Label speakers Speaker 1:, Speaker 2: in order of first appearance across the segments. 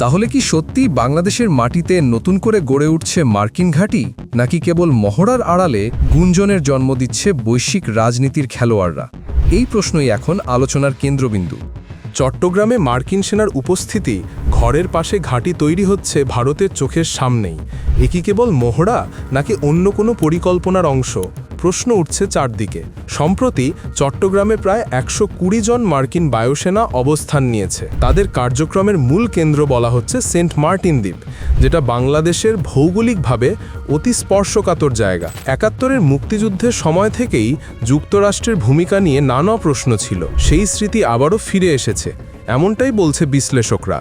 Speaker 1: তাহলে কি সত্যি বাংলাদেশের মাটিতে নতুন করে গড়ে উঠছে মার্কিন ঘাঁটি? নাকি কেবল মহড়ার আড়ালে গুঞ্জনের জন্ম দিচ্ছে বৈশ্বিক রাজনীতির খেলোয়াড়রা? এই প্রশ্নই এখন আলোচনার কেন্দ্রবিন্দু।
Speaker 2: চট্টগ্রামে মার্কিন সেনার উপস্থিতি ঘরের পাশে ঘাঁটি তৈরি হচ্ছে ভারতের চোখের সামনেই। এ কি কেবল মোহরা নাকি অন্য কোনো পরিকল্পনার অংশ? প্রশ্ন উঠছে চারদিকে। সম্প্রতি চট্টগ্রামে প্রায় একশো কুড়ি জন মার্কিন বায়ুসেনা অবস্থান নিয়েছে। তাদের কার্যক্রমের মূল কেন্দ্র বলা হচ্ছে সেন্ট মার্টিন দ্বীপ, যেটা বাংলাদেশের ভৌগোলিকভাবে অতি স্পর্শকাতর জায়গা। একাত্তরের মুক্তিযুদ্ধের সময় থেকেই যুক্তরাষ্ট্রের ভূমিকা নিয়ে নানা প্রশ্ন ছিল। সেই স্মৃতি আবারও ফিরে এসেছে। এমনটাই বলছে বিশ্লেষকরা।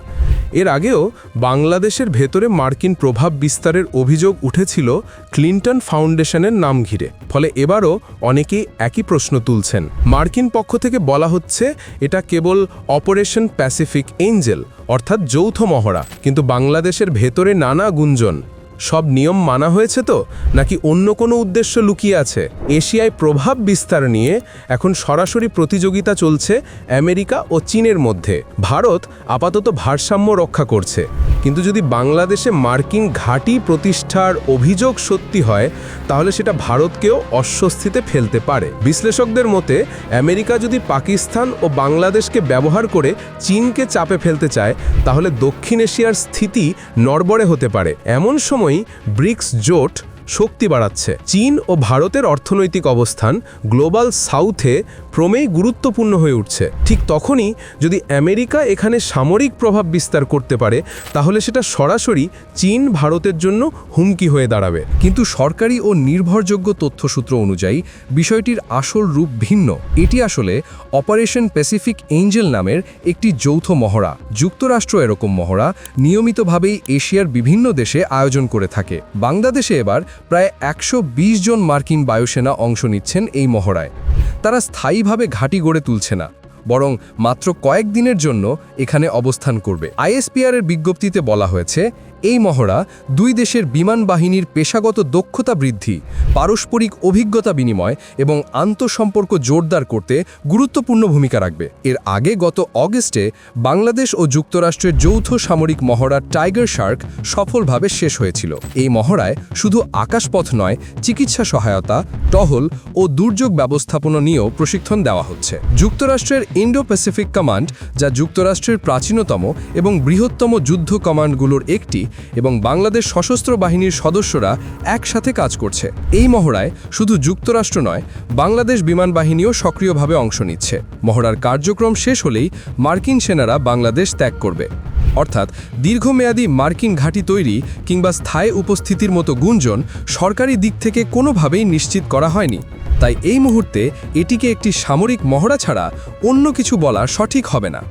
Speaker 2: এর আগেও বাংলাদেশের ভেতরে মার্কিন প্রভাব বিস্তারের অভিযোগ উঠেছিল ক্লিন্টন ফাউন্ডেশনের নাম ঘিরে। ফলে এবারও অনেকেই একই প্রশ্ন তুলছেন। মার্কিন পক্ষ থেকে বলা হচ্ছে, এটা কেবল অপারেশন প্যাসিফিক এঞ্জেল, অর্থাৎ যৌথ মহড়া, কিন্তু বাংলাদেশের ভেতরে নানা গুঞ্জন। সব নিয়ম মানা হয়েছে তো? নাকি অন্য কোনো উদ্দেশ্য লুকিয়ে আছে? এশিয়ায় প্রভাব বিস্তার নিয়ে এখন সরাসরি প্রতিযোগিতা চলছে আমেরিকা ও চীনের মধ্যে। ভারত আপাতত ভারসাম্য রক্ষা করছে। কিন্তু যদি বাংলাদেশে মার্কিন ঘাঁটি প্রতিষ্ঠার অভিযোগ সত্যি হয়, তাহলে সেটা ভারতকেও অস্বস্তিতে ফেলতে পারে। বিশ্লেষকদের মতে, আমেরিকা যদি পাকিস্তান ও বাংলাদেশকে ব্যবহার করে চীনকে চাপে ফেলতে চায়, তাহলে দক্ষিণ এশিয়ার স্থিতি নড়বড়ে হতে পারে। এমন সময়ই ব্রিক্স জোট শক্তি বাড়াচ্ছে। চীন ও ভারতের অর্থনৈতিক অবস্থান গ্লোবাল সাউথে ক্রমেই গুরুত্বপূর্ণ হয়ে উঠছে। ঠিক তখনই যদি আমেরিকা এখানে সামরিক প্রভাব বিস্তার করতে পারে, তাহলে সেটা সরাসরি চীন ভারতের জন্য হুমকি হয়ে দাঁড়াবে।
Speaker 1: কিন্তু সরকারি ও নির্ভরযোগ্য তথ্যসূত্র অনুযায়ী বিষয়টির আসল রূপ ভিন্ন। এটি আসলে অপারেশন প্যাসিফিক এঞ্জেল নামের একটি যৌথ মহড়া। যুক্তরাষ্ট্র এরকম মহড়া নিয়মিতভাবেই এশিয়ার বিভিন্ন দেশে আয়োজন করে থাকে। বাংলাদেশে এবার প্রায় একশো বিশ জন মার্কিন বায়ুসেনা অংশ নিচ্ছেন এই মহড়ায়। তারা স্থায়ীভাবে ঘাঁটি গড়ে তুলছে না, বরং মাত্র কয়েকদিনের জন্য এখানে অবস্থান করবে। আইএসপিআর এর বিজ্ঞপ্তিতে বলা হয়েছে এই মহড়া দুই দেশের বিমান বাহিনীর পেশাগত দক্ষতা বৃদ্ধি, পারস্পরিক অভিজ্ঞতা বিনিময় এবং আন্তঃসম্পর্ক জোরদার করতে গুরুত্বপূর্ণ ভূমিকা রাখবে। এর আগে গত অগস্টে বাংলাদেশ ও যুক্তরাষ্ট্রের যৌথ সামরিক মহড়া টাইগার শার্ক সফলভাবে শেষ হয়েছিল। এই মহড়ায় শুধু আকাশপথ নয়, চিকিৎসা সহায়তা, টহল ও দুর্যোগ ব্যবস্থাপনা নিয়েও প্রশিক্ষণ দেওয়া হচ্ছে। যুক্তরাষ্ট্রের ইন্ডো প্যাসিফিক কমান্ড, যা যুক্তরাষ্ট্রের প্রাচীনতম এবং বৃহত্তম যুদ্ধ কমান্ডগুলোর একটি এবং বাংলাদেশ সশস্ত্র বাহিনীর সদস্যরা একসাথে কাজ করছে। এই মহড়ায় শুধু যুক্তরাষ্ট্র নয়, বাংলাদেশ বিমান বাহিনীও সক্রিয়ভাবে অংশ নিচ্ছে। মহড়ার কার্যক্রম শেষ হলেই মার্কিন সেনারা বাংলাদেশ ত্যাগ করবে। অর্থাৎ দীর্ঘমেয়াদী মার্কিন ঘাঁটি তৈরি কিংবা স্থায়ী উপস্থিতির মতো গুঞ্জন সরকারি দিক থেকে কোনোভাবেই নিশ্চিত করা হয়নি। তাই এই মুহূর্তে এটিকে একটি সামরিক মহড়া ছাড়া অন্য কিছু বলা সঠিক হবে না।